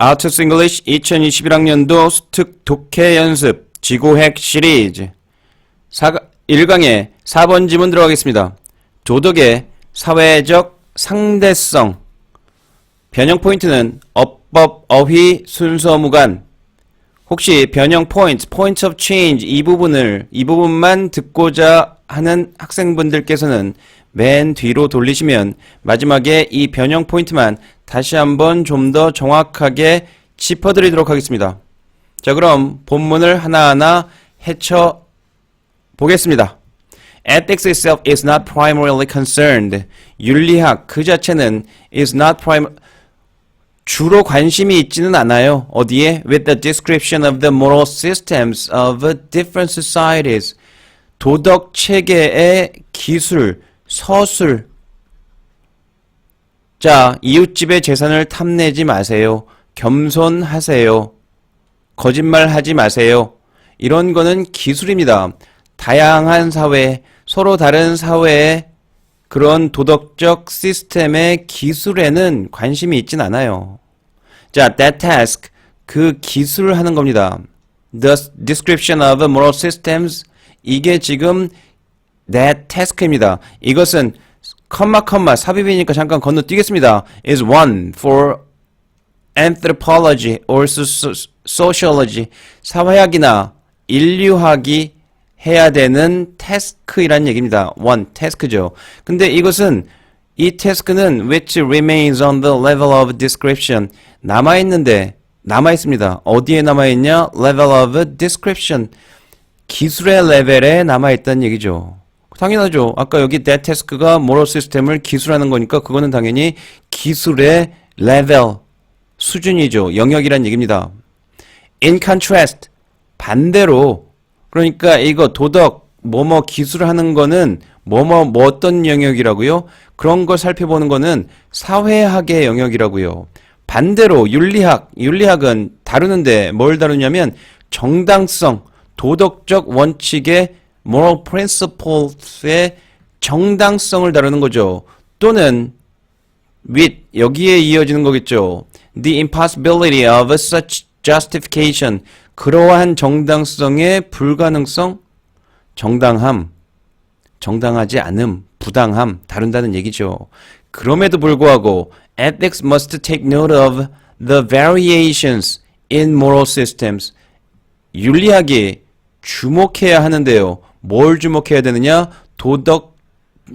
아트스 잉글리시 2021학년도 특 독해 연습 지구핵 시리즈. 1강에 4번 지문 들어가겠습니다. 도덕의 사회적 상대성. 변형 포인트는 어법, 어휘, 순서, 무관. 혹시 변형 포인트, 포인트 오브 체인지 이 부분을 이 부분만 듣고자 하는 학생분들께서는 맨 뒤로 돌리시면 마지막에 이 변형 포인트만 다시 한번 좀 더 정확하게 짚어드리도록 하겠습니다. 자 그럼 본문을 하나하나 헤쳐 보겠습니다. Ethics itself is not primarily concerned. 윤리학 그 자체는 is not prim 주로 관심이 있지는 않아요. 어디에? With the description of the moral systems of different societies. 도덕 체계의 기술, 서술. 자, 이웃집의 재산을 탐내지 마세요. 겸손하세요. 거짓말 하지 마세요. 이런 거는 기술입니다. 다양한 사회, 서로 다른 사회의 그런 도덕적 시스템의 기술에는 관심이 있진 않아요. 자, that task, 그 기술을 하는 겁니다. The description of moral systems, 이게 지금 that task입니다. 이것은 컴마 컴마 삽입이니까 잠깐 건너뛰겠습니다. is one for anthropology or so- sociology 사회학이나 인류학이 해야 되는 태스크이란 얘기입니다. one 태스크죠. 근데 이것은 이 태스크는 which remains on the level of description 남아 있는데 남아 있습니다. 어디에 남아 있냐? level of description 기술의 레벨에 남아 있다는 얘기죠. 당연하죠. 아까 여기 that task가 moral 시스템을 기술하는 거니까 그거는 당연히 기술의 레벨 수준이죠. 영역이란 얘기입니다. In contrast, 반대로 그러니까 이거 도덕 뭐뭐 기술하는 거는 뭐뭐 뭐 어떤 영역이라고요? 그런 걸 살펴보는 거는 사회학의 영역이라고요. 반대로 윤리학, 윤리학은 다루는데 뭘 다루냐면 정당성, 도덕적 원칙의 moral principles의 정당성을 다루는 거죠. 또는 with 여기에 이어지는 거겠죠. The impossibility of such justification 그러한 정당성의 불가능성, 정당함, 정당하지 않음, 부당함 다룬다는 얘기죠. 그럼에도 불구하고 ethics must take note of the variations in moral systems. 윤리학이 주목해야 하는데요. 뭘 주목해야 되느냐? 도덕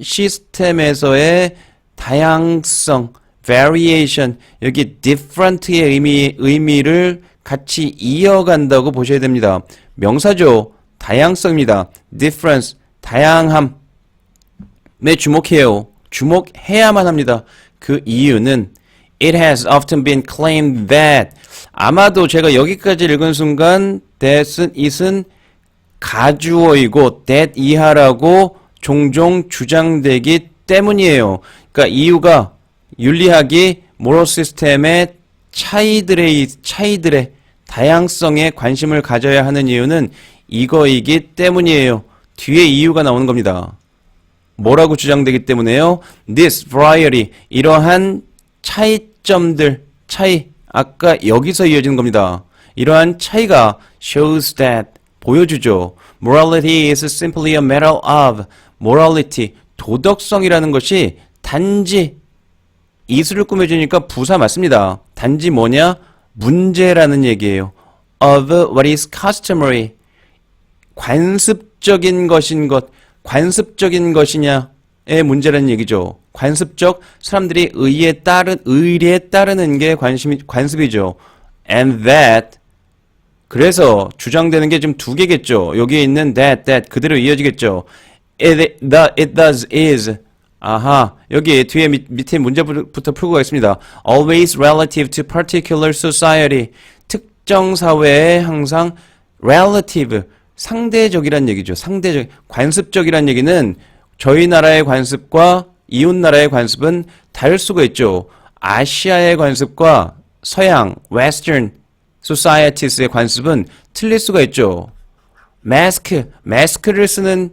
시스템에서의 다양성, variation, 여기 different의 의미, 의미를 같이 이어간다고 보셔야 됩니다. 명사죠. 다양성입니다. difference, 다양함. 네, 주목해요. 주목해야만 합니다. 그 이유는 It has often been claimed that 아마도 제가 여기까지 읽은 순간 that은 it은 가주어이고 that 이하라고 종종 주장되기 때문이에요. 그러니까 이유가 윤리학이 모럴 시스템의 차이들의 차이들의 다양성에 관심을 가져야 하는 이유는 이거이기 때문이에요. 뒤에 이유가 나오는 겁니다. 뭐라고 주장되기 때문에요? This variety 이러한 차이점들 차이 아까 여기서 이어지는 겁니다. 이러한 차이가 shows that 보여주죠. Morality is simply a matter of morality 도덕성이라는 것이 단지 이수를 꾸며주니까 부사 맞습니다. 단지 뭐냐? 문제라는 얘기예요. of what is customary 관습적인 것인 것, 관습적인 것이냐의 문제라는 얘기죠. 관습적 사람들이 의에 따른 의리에 따르는 게 관심이 관습이죠. And that 그래서 주장되는 게 지금 두 개겠죠. 여기에 있는 that that 그대로 이어지겠죠. It, the, it does is 아하 여기 뒤에 밑, 밑에 문제부터 풀고 가겠습니다. Always relative to particular society 특정 사회에 항상 relative 상대적이란 얘기죠. 상대적 관습적이란 얘기는 저희 나라의 관습과 이웃 나라의 관습은 다를 수가 있죠. 아시아의 관습과 서양 western societies의 관습은 틀릴 수가 있죠. 마스크, 마스크를 쓰는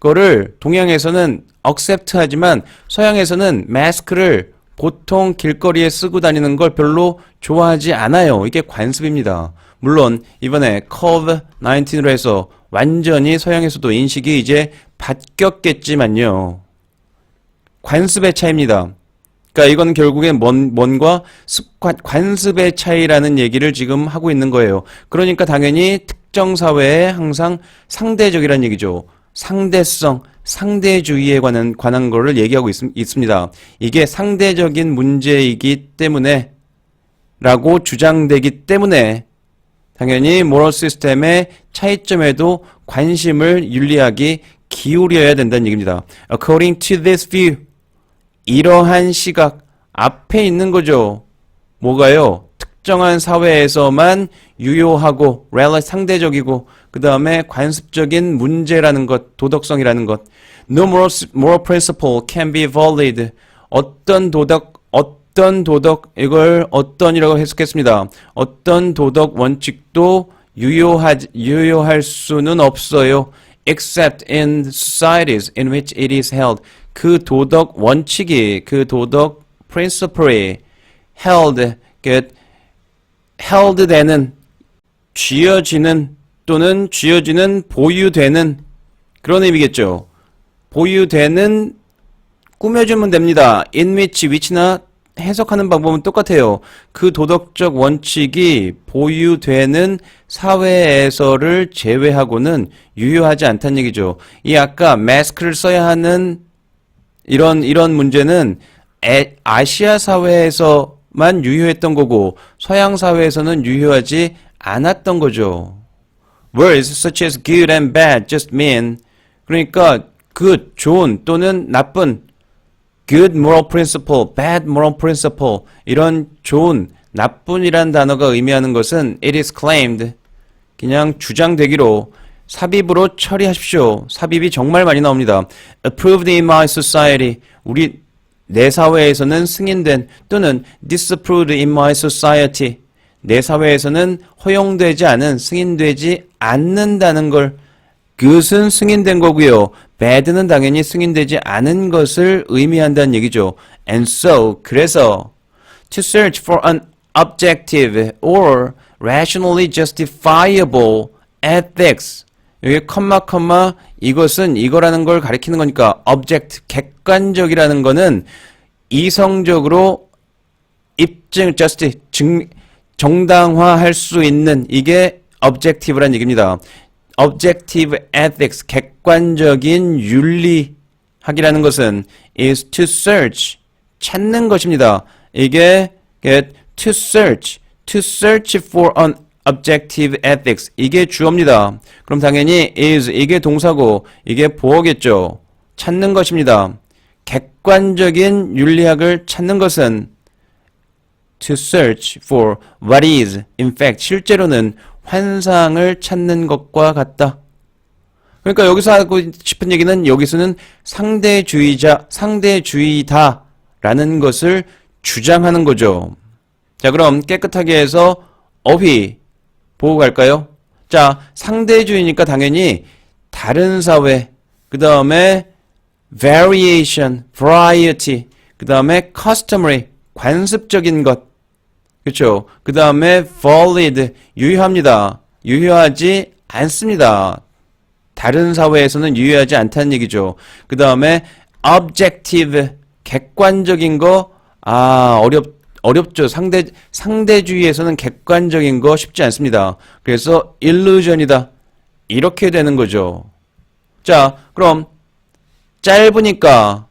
거를 동양에서는 accept 하지만 서양에서는 마스크를 보통 길거리에 쓰고 다니는 걸 별로 좋아하지 않아요. 이게 관습입니다. 물론 이번에 COVID-19로 해서 완전히 서양에서도 인식이 이제 바뀌었겠지만요. 관습의 차이입니다. 그러니까 이건 결국엔 뭔, 뭔가 습관, 관습의 차이라는 얘기를 지금 하고 있는 거예요. 그러니까 당연히 특정 사회에 항상 상대적이라는 얘기죠. 상대성, 상대주의에 관한, 관한 거를 얘기하고 있, 있습니다. 이게 상대적인 문제이기 때문에 라고 주장되기 때문에 당연히 모럴 시스템의 차이점에도 관심을 윤리학이 기울여야 된다는 얘기입니다. According to this view, 이러한 시각 앞에 있는 거죠. 뭐가요? 특정한 사회에서만 유효하고 렐라 상대적이고 그 다음에 관습적인 문제라는 것, 도덕성이라는 것. No moral, moral principle can be valid. 어떤 도덕, 어떤 도덕, 이걸 어떤이라고 해석했습니다. 어떤 도덕 원칙도 유효하, 유효할 수는 없어요. except in societies in which it is held. 그 도덕 원칙이, 그 도덕 principle이 held, get held 되는, 쥐어지는 또는 쥐어지는 보유되는 그런 의미겠죠. 보유되는 꾸며주면 됩니다. in which, which나 해석하는 방법은 똑같아요. 그 도덕적 원칙이 보유되는 사회에서를 제외하고는 유효하지 않다는 얘기죠. 이 아까 마스크를 써야 하는 이런 이런 문제는 에, 아시아 사회에서만 유효했던 거고 서양 사회에서는 유효하지 않았던 거죠. Words such as good and bad just mean 그러니까 good 좋은 또는 나쁜 good moral principle, bad moral principle 이런 좋은 나쁜이란 단어가 의미하는 것은 it is claimed 그냥 주장되기로 삽입으로 처리하십시오. 삽입이 정말 많이 나옵니다. approved in my society 우리 내 사회에서는 승인된 또는 disapproved in my society 내 사회에서는 허용되지 않은 승인되지 않는다는 걸 그것은 승인된 거고요. bad는 당연히 승인되지 않은 것을 의미한다는 얘기죠. And so 그래서 to search for an objective or rationally justifiable ethics 여기 컴마 컴마 이것은 이거라는 걸 가리키는 거니까 object 객관적이라는 거는 이성적으로 입증 just 증 정당화할 수 있는 이게 objective란 얘기입니다. objective ethics 객관적인 윤리학이라는 것은 is to search 찾는 것입니다. 이게 to search to search for an objective ethics 이게 주어입니다. 그럼 당연히 is 이게 동사고 이게 보어겠죠. 찾는 것입니다. 객관적인 윤리학을 찾는 것은 to search for what is in fact 실제로는 환상을 찾는 것과 같다. 그러니까 여기서 하고 싶은 얘기는 여기서는 상대주의자, 상대주의다라는 것을 주장하는 거죠. 자, 그럼 깨끗하게 해서 어휘 보고 갈까요? 자, 상대주의니까 당연히 다른 사회, 그 다음에 variation, variety, 그 다음에 customary, 관습적인 것, 그렇죠? 그 다음에 valid, 유효합니다. 유효하지 않습니다. 다른 사회에서는 유효하지 않다는 얘기죠. 그 다음에 objective, 객관적인 거, 아, 어렵, 어렵죠. 상대, 상대주의에서는 객관적인 거 쉽지 않습니다. 그래서 illusion이다. 이렇게 되는 거죠. 자, 그럼 짧으니까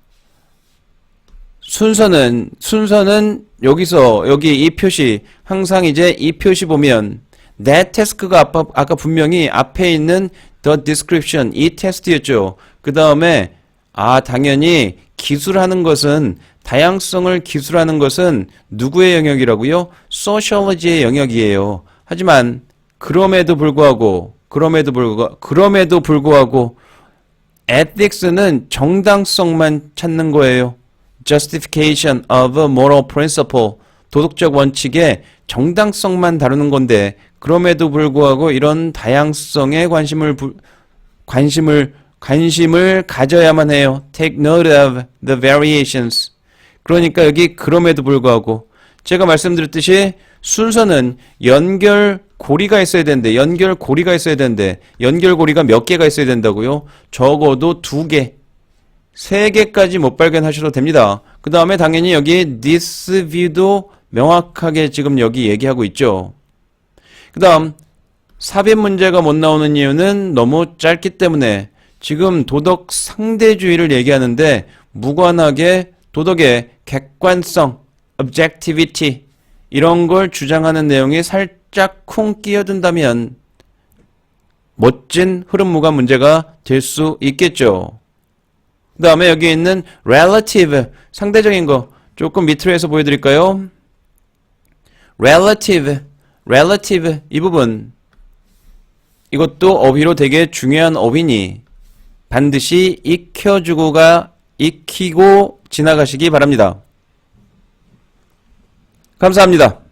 순서는 순서는 여기서 여기 이 표시 항상 이제 이 표시 보면 that task가 아까, 아까 분명히 앞에 있는 the description 이 테스트였죠. 그 다음에 아 당연히 기술하는 것은 다양성을 기술하는 것은 누구의 영역이라고요? 소셜러지의 영역이에요. 하지만 그럼에도 불구하고 그럼에도 불구하고 그럼에도 불구하고 ethics는 정당성만 찾는 거예요. justification of a moral principle 도덕적 원칙의 정당성만 다루는 건데 그럼에도 불구하고 이런 다양성에 관심을 부, 관심을 관심을 가져야만 해요. Take note of the variations. 그러니까 여기 그럼에도 불구하고 제가 말씀드렸듯이 순서는 연결 고리가 있어야 되는데 연결 고리가 있어야 되는데 연결 고리가 몇 개가 있어야 된다고요? 적어도 두 개, 세 개까지 못 발견하셔도 됩니다. 그 다음에 당연히 여기 this view도 명확하게 지금 여기 얘기하고 있죠. 그 다음 삽입 문제가 못 나오는 이유는 너무 짧기 때문에 지금 도덕 상대주의를 얘기하는데 무관하게 도덕의 객관성, objectivity 이런 걸 주장하는 내용이 살짝 쿵 끼어든다면 멋진 흐름무가 문제가 될 수 있겠죠. 그 다음에 여기 있는 relative, 상대적인 거 조금 밑으로 해서 보여드릴까요? relative, relative 이 부분 이것도 어휘로 되게 중요한 어휘니 반드시 익혀주고가 익히고 지나가시기 바랍니다. 감사합니다.